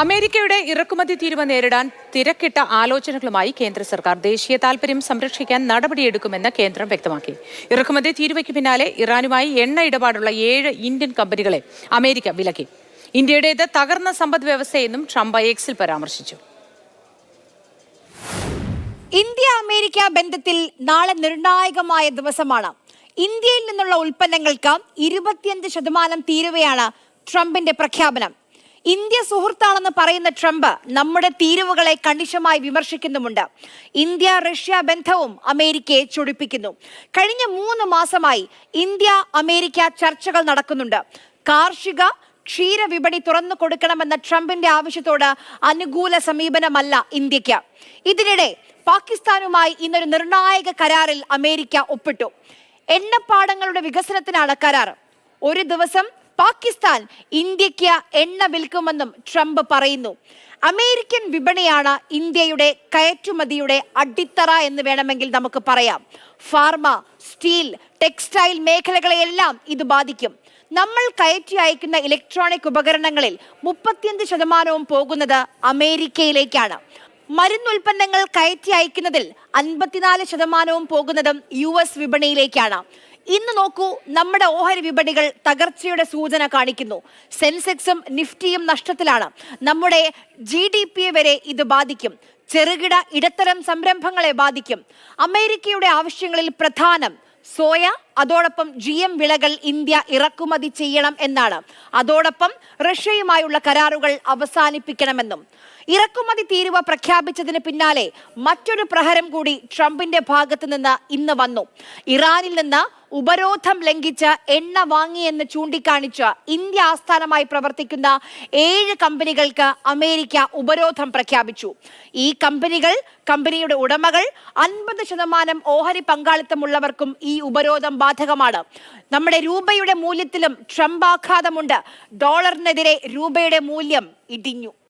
അമേരിക്കയുടെ ഇറക്കുമതി തീരുവ നേരിടാൻ തിരക്കിട്ട ആലോചനകളുമായി കേന്ദ്ര സർക്കാർ ദേശീയ താൽപര്യം സംരക്ഷിക്കാൻ നടപടിയെടുക്കുമെന്ന് കേന്ദ്രം വ്യക്തമാക്കി. ഇറക്കുമതി തീരുവയ്ക്ക് പിന്നാലെ ഇറാനുമായി എണ്ണ ഇടപാടുള്ള ഏഴ് ഇന്ത്യൻ കമ്പനികളെ അമേരിക്ക വിലക്കി. ഇന്ത്യയുടേത് തകർന്ന സമ്പദ് വ്യവസ്ഥയെന്നും ട്രംപ് എക്സിൽ പരാമർശിച്ചു. ഇന്ത്യ അമേരിക്ക ബന്ധത്തിൽ നാളെ നിർണായകമായ ദിവസമാണ്. ഇന്ത്യയിൽ നിന്നുള്ള ഉൽപ്പന്നങ്ങൾക്ക് ഇരുപത്തിയഞ്ച് ശതമാനം തീരുവയാണ് ട്രംപിന്റെ പ്രഖ്യാപനം. ഇന്ത്യ സുഹൃത്താണെന്ന് പറയുന്ന ട്രംപ് നമ്മുടെ തീരുവകളെ കണിശമായി വിമർശിക്കുന്നുമുണ്ട്. ഇന്ത്യ റഷ്യ ബന്ധവും അമേരിക്കയെ ചൊടിപ്പിക്കുന്നു. കഴിഞ്ഞ മൂന്ന് മാസമായി ഇന്ത്യ അമേരിക്ക ചർച്ചകൾ നടക്കുന്നുണ്ട്. കാർഷിക ക്ഷീരവിപണി തുറന്നു കൊടുക്കണമെന്ന ട്രംപിന്റെ ആവശ്യത്തോട് അനുകൂല സമീപനമല്ല ഇന്ത്യയ്ക്ക്. ഇതിനിടെ പാകിസ്ഥാനുമായി ഇന്നൊരു നിർണായക കരാറിൽ അമേരിക്ക ഒപ്പിട്ടു. എണ്ണപ്പാടങ്ങളുടെ വികസനത്തിനാണ് കരാർ. ഒരു ദിവസം പാകിസ്ഥാൻ ഇന്ത്യയ്ക്ക് എണ്ണ വിൽക്കുമെന്നും ട്രംപ് പറയുന്നു. അമേരിക്കൻ വിപണിയാണ് ഇന്ത്യയുടെ കയറ്റുമതിയുടെ അടിത്തറ എന്ന് വേണമെങ്കിൽ നമുക്ക് പറയാം. ഫാർമ സ്റ്റീൽ ടെക്സ്റ്റൈൽ മേഖലകളെയെല്ലാം ഇത് ബാധിക്കും. നമ്മൾ കയറ്റി അയക്കുന്ന ഇലക്ട്രോണിക് ഉപകരണങ്ങളിൽ മുപ്പത്തിയഞ്ച് ശതമാനവും പോകുന്നത് അമേരിക്കയിലേക്കാണ്. മരുന്നുൽപ്പന്നങ്ങൾ കയറ്റി അയക്കുന്നതിൽ അൻപത്തിനാല് ശതമാനവും പോകുന്നതും യു എസ് വിപണിയിലേക്കാണ്. ഇന്ന് നോക്കൂ നമ്മുടെ ഓഹരി വിപണികൾ തകർച്ചയുടെ സൂചന കാണിക്കുന്നു. സെൻസെക്സും നിഫ്റ്റിയും നഷ്ടത്തിലാണ്. നമ്മുടെ ജി ഡി വരെ ഇത് ബാധിക്കും. ചെറുകിട ഇടത്തരം സംരംഭങ്ങളെ ബാധിക്കും. അമേരിക്കയുടെ ആവശ്യങ്ങളിൽ പ്രധാനം സോയ അതോടൊപ്പം ജി എം വിളകൾ ഇന്ത്യ ഇറക്കുമതി ചെയ്യണം എന്നാണ്. അതോടൊപ്പം റഷ്യയുമായുള്ള കരാറുകൾ അവസാനിപ്പിക്കണമെന്നും. ഇറക്കുമതി തീരുവ പ്രഖ്യാപിച്ചതിന് പിന്നാലെ മറ്റൊരു പ്രഹരം കൂടി ട്രംപിന്റെ ഭാഗത്ത് നിന്ന് ഇന്ന് വന്നു. ഇറാനിൽ നിന്ന് ഉപരോധം ലംഘിച്ച് എണ്ണ വാങ്ങിയെന്ന് ചൂണ്ടിക്കാണിച്ച് ഇന്ത്യ ആസ്ഥാനമായി പ്രവർത്തിക്കുന്ന ഏഴ് കമ്പനികൾക്ക് അമേരിക്ക ഉപരോധം പ്രഖ്യാപിച്ചു. ഈ കമ്പനികൾ കമ്പനിയുടെ ഉടമകൾ അൻപത് ശതമാനം ഓഹരി പങ്കാളിത്തമുള്ളവർക്കും ഈ ഉപരോധം ബാധകമാണ്. നമ്മുടെ രൂപയുടെ മൂല്യത്തിലും ട്രംപ് ആഘാതമുണ്ട് ഡോളറിനെതിരെ രൂപയുടെ മൂല്യം ഇടിഞ്ഞു.